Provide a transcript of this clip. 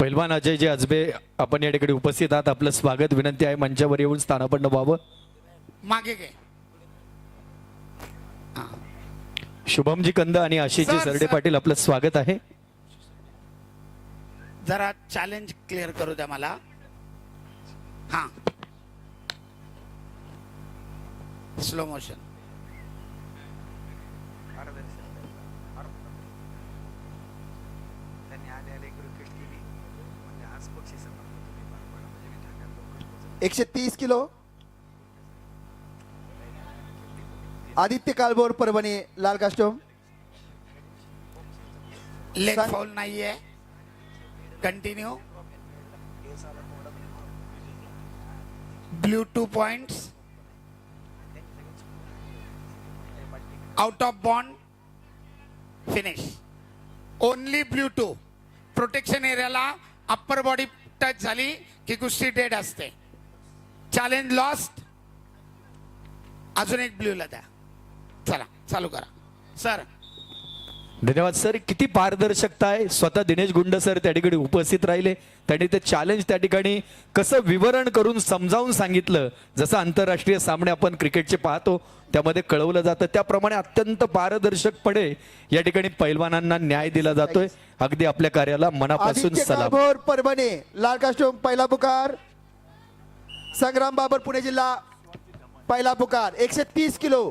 पैलवान अजयजी अजबे आपण या ठिकाणी उपस्थित आहात. आपलं स्वागत विनंती आहे मंचावर येऊन स्थानापन्न व्हावं. मागे घे. शुभमजी कंद आणि आशिषजी सर, सरडे सर. पाटील आपलं स्वागत आहे. जरा चॅलेंज क्लिअर करू द्या मला. हा. स्लो मोशन त्यांनी आले आले एक एकशे तीस किलो. आदित्य कालबोर परभणी लाल कास्टोम. लेग. फाऊल नाहीये. Continue blue two points out of bound finish only blue two protection areola upper body touch झाली की कुस्ती डेड असते. चॅलेंज लॉस्ट अजून एक ब्ल्यूला द्या. चला चालू करा. सर धन्यवाद सर किती पारदर्शकता आहे. स्वतः दिनेश गुंड सर त्या ठिकाणी उपस्थित राहिले. त्यांनी ते चॅलेंज त्या ठिकाणी कसं विवरण करून समजावून सांगितलं. जसं आंतरराष्ट्रीय सामने आपण क्रिकेटचे पाहतो त्यामध्ये कळवलं जातं. त्याप्रमाणे अत्यंत पारदर्शकपणे या ठिकाणी पैलवानांना न्याय दिला जातोय. अगदी आपल्या कार्याला मनापासून सलाम. परभणी लाल कास्टोम पहिला पुकार. संग्राम बाबर पुणे जिल्हा पहिला पुकार. एकशे तीस किलो.